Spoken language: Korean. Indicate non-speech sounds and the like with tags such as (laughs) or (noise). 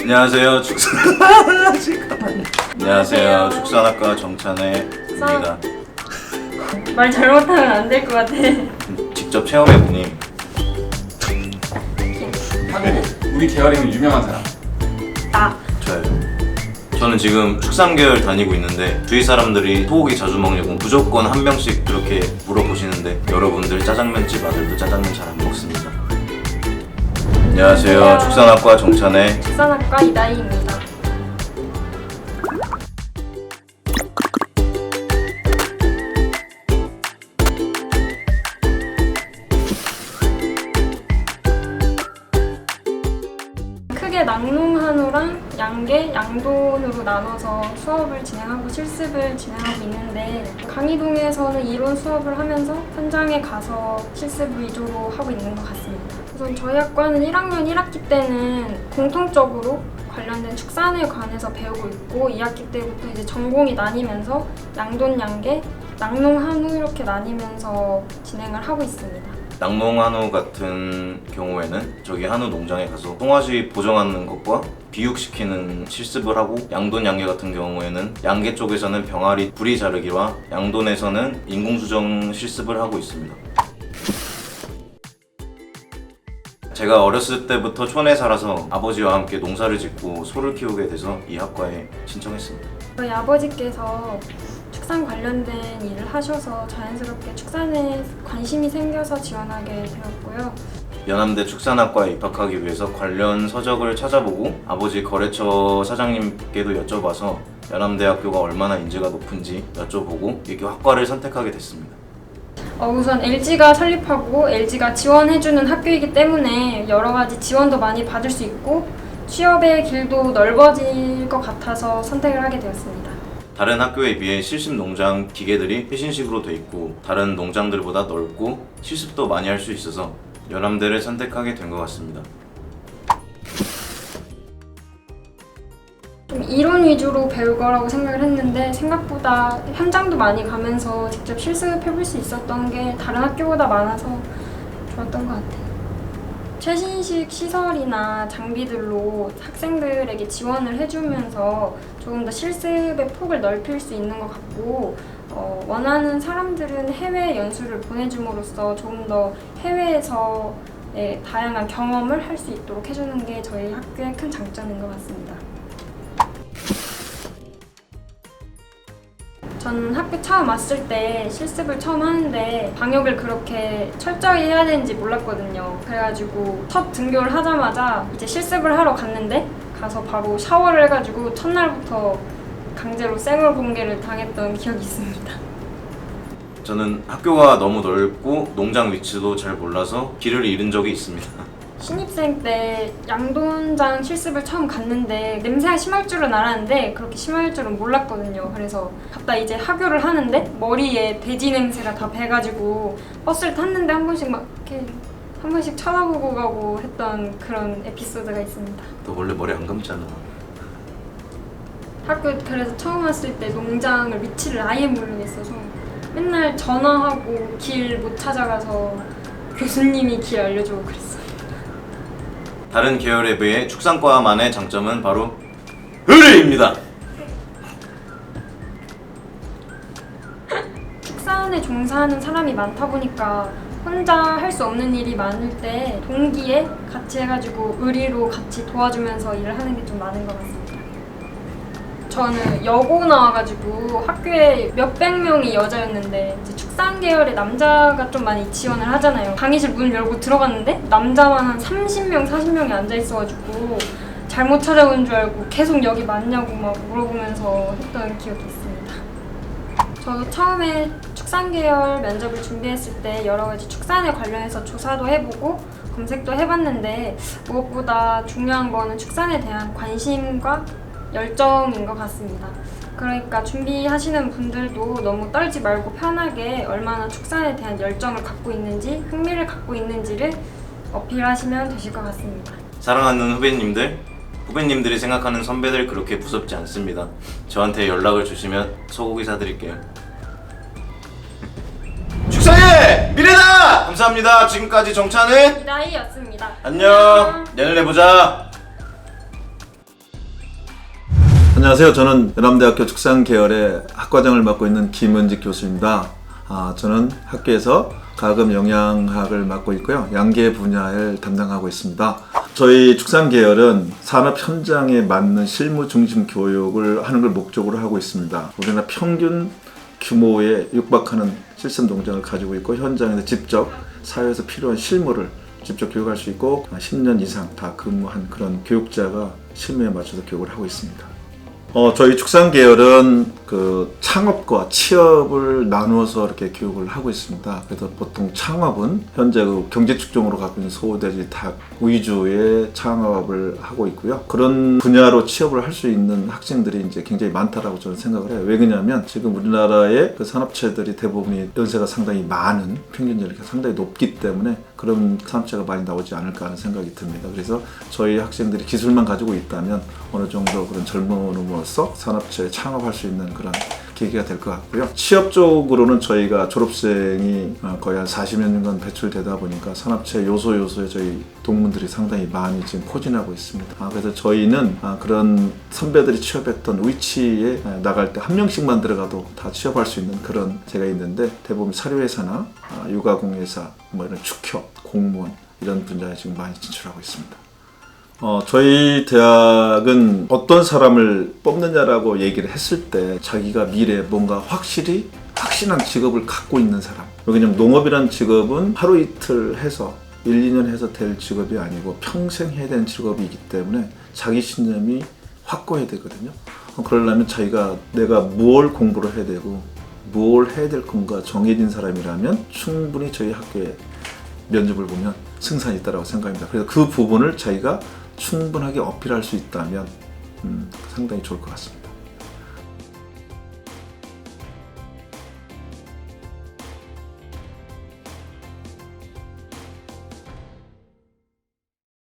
안녕하세요 축산 잠깐만요. (laughs) 안녕하세요 축산학과 정찬혜입니다. 말 잘못하면 안 될 것 같아. 직접 체험해 보니 우리 계열이면 유명한 사람 나. 저요. 저는 지금 축산 계열 다니고 있는데 주위 사람들이 소고기 자주 먹냐고 무조건 한 명씩 그렇게 물어보시는데 여러분들 짜장면집 아들도 짜장면 잘 안 먹습니다. 안녕하세요. 축산학과 정찬혜 축산학과 이다희입니다. 크게 낙농한우랑 양계, 양돈으로 나눠서 수업을 진행하고 실습을 진행하고 있는데 강의동에서는 이론 수업을 하면서 현장에 가서 실습 위주로 하고 있는 것 같습니다. 우선 저희 학과는 1학년 1학기 때는 공통적으로 관련된 축산에 관해서 배우고 있고 2학기 때부터 이제 전공이 나뉘면서 양돈, 양계, 낙농, 한우 이렇게 나뉘면서 진행을 하고 있습니다. 낙농 한우 같은 경우에는 저기 한우 농장에 가서 송아지 보정하는 것과 비육시키는 실습을 하고 양돈 양계 같은 경우에는 양계 쪽에서는 병아리 부리 자르기와 양돈에서는 인공수정 실습을 하고 있습니다. 제가 어렸을 때부터 촌에 살아서 아버지와 함께 농사를 짓고 소를 키우게 돼서 이 학과에 신청했습니다. 저희 아버지께서 축산 관련된 일을 하셔서 자연스럽게 축산에 관심이 생겨서 지원하게 되었고요. 연암대 축산학과에 입학하기 위해서 관련 서적을 찾아보고 아버지 거래처 사장님께도 여쭤봐서 연암대학교가 얼마나 인지가 높은지 여쭤보고 이 학과를 선택하게 됐습니다. 어, 우선 LG가 설립하고 LG가 지원해주는 학교이기 때문에 여러 가지 지원도 많이 받을 수 있고 취업의 길도 넓어질 것 같아서 선택을 하게 되었습니다. 다른 학교에 비해 실습 농장 기계들이 최신식으로 돼 있고 다른 농장들보다 넓고 실습도 많이 할 수 있어서 연암대를 선택하게 된 것 같습니다. 좀 이론 위주로 배울 거라고 생각을 했는데 생각보다 현장도 많이 가면서 직접 실습해 볼 수 있었던 게 다른 학교보다 많아서 좋았던 것 같아요. 최신식 시설이나 장비들로 학생들에게 지원을 해주면서 조금 더 실습의 폭을 넓힐 수 있는 것 같고 어, 원하는 사람들은 해외 연수를 보내줌으로써 조금 더 해외에서의 다양한 경험을 할 수 있도록 해주는 게 저희 학교의 큰 장점인 것 같습니다. 저는 학교 처음 왔을 때 실습을 처음 하는데 방역을 그렇게 철저히 해야 되는지 몰랐거든요. 그래가지고 첫 등교를 하자마자 이제 실습을 하러 갔는데 가서 바로 샤워를 해가지고 첫날부터 강제로 생얼 공개를 당했던 기억이 있습니다. 저는 학교가 너무 넓고 농장 위치도 잘 몰라서 길을 잃은 적이 있습니다. 신입생 때 양돈장 실습을 처음 갔는데 냄새가 심할 줄은 알았는데 그렇게 심할 줄은 몰랐거든요. 그래서 갔다 이제 하교를 하는데 머리에 돼지 냄새가 다 배가지고 버스를 탔는데 한 번씩 막 이렇게 한 번씩 쳐다보고 가고 했던 그런 에피소드가 있습니다. 너 원래 머리 안 감잖아. 학교 그래서 처음 왔을 때 농장을 위치를 아예 모르겠어서 맨날 전화하고 길 못 찾아가서 교수님이 길 알려주고 그랬어요. 다른 계열에 비해 축산과만의 장점은 바로 의리입니다. 축산에 종사하는 사람이 많다 보니까 혼자 할 수 없는 일이 많을 때 동기에 같이 해가지고 의리로 같이 도와주면서 일을 하는 게 좀 많은 것 같습니다. 저는 여고 나와가지고 학교에 몇백 명이 여자였는데 이제 축산 계열의 남자가 좀 많이 지원을 하잖아요. 강의실 문 열고 들어갔는데 남자만 한 30명, 40명이 앉아 있어가지고 잘못 찾아온 줄 알고 계속 여기 맞냐고 막 물어보면서 했던 기억이 있습니다. 저도 처음에 축산 계열 면접을 준비했을 때 여러 가지 축산에 관련해서 조사도 해보고 검색도 해봤는데 무엇보다 중요한 거는 축산에 대한 관심과 열정인 것 같습니다. 그러니까 준비하시는 분들도 너무 떨지 말고 편하게 얼마나 축산에 대한 열정을 갖고 있는지 흥미를 갖고 있는지를 어필하시면 되실 것 같습니다. 사랑하는 후배님들, 후배님들이 생각하는 선배들 그렇게 무섭지 않습니다. 저한테 연락을 주시면 소고기 사드릴게요. (laughs) 축사의 미래다! 감사합니다. 지금까지 정찬은 이다희였습니다. 안녕. 내년에 보자. 안녕하세요. 저는 연암대학교 축산 계열의 학과장을 맡고 있는 김은직 교수입니다. 아, 저는 학교에서 가금 영양학을 맡고 있고요. 양계 분야를 담당하고 있습니다. 저희 축산 계열은 산업 현장에 맞는 실무 중심 교육을 하는 걸 목적으로 하고 있습니다. 우리나라 평균 규모에 육박하는 실습 농장을 가지고 있고 현장에서 직접 사회에서 필요한 실무를 직접 교육할 수 있고 10년 이상 다 근무한 그런 교육자가 실무에 맞춰서 교육을 하고 있습니다. 어, 저희 축산 계열은 그 창업과 취업을 나누어서 이렇게 교육을 하고 있습니다. 그래서 보통 창업은 현재 그 경제 축적으로 갖고 있는 소돼지 닭 위주의 창업을 하고 있고요. 그런 분야로 취업을 할 수 있는 학생들이 이제 굉장히 많다라고 저는 생각을 해요. 왜 그러냐면 지금 우리나라의 그 산업체들이 대부분이 연세가 상당히 많은 평균 연령이 상당히 높기 때문에 그런 산업체가 많이 나오지 않을까 하는 생각이 듭니다. 그래서 저희 학생들이 기술만 가지고 있다면 어느 정도 그런 젊 음으로서 산업체에 창업할 수 있는 그런 계기가 될 것 같고요. 취업 쪽으로는 저희가 졸업생이 어, 거의 한 40여 년간 배출되다 보니까 산업체 요소 요소에 저희 동문들이 상당히 많이 지금 포진하고 있습니다. 아, 그래서 저희는 아, 그런 선배들이 취업했던 위치에 아, 나갈 때 한 명씩만 들어가도 다 취업할 수 있는 그런 제가 있는데 대부분 사료회사나 아, 육아공회사 뭐 이런 축협, 공무원 이런 분야에 지금 많이 진출하고 있습니다. 어, 저희 대학은 어떤 사람을 뽑느냐라고 얘기를 했을 때 자기가 미래에 뭔가 확실히 확신한 직업을 갖고 있는 사람. 왜냐면 농업이란 직업은 하루 이틀 해서 1, 2년 해서 될 직업이 아니고 평생 해야 되는 직업이기 때문에 자기 신념이 확고해야 되거든요. 어, 그러려면 자기가 내가 무엇 공부를 해야 되고 무엇 해야 될 건가 정해진 사람이라면 충분히 저희 학교에 면접을 보면 승산이 있다고 생각합니다. 그래서 그 부분을 자기가 충분하게 어필할 수 있다면 음, 상당히 좋을 것 같습니다.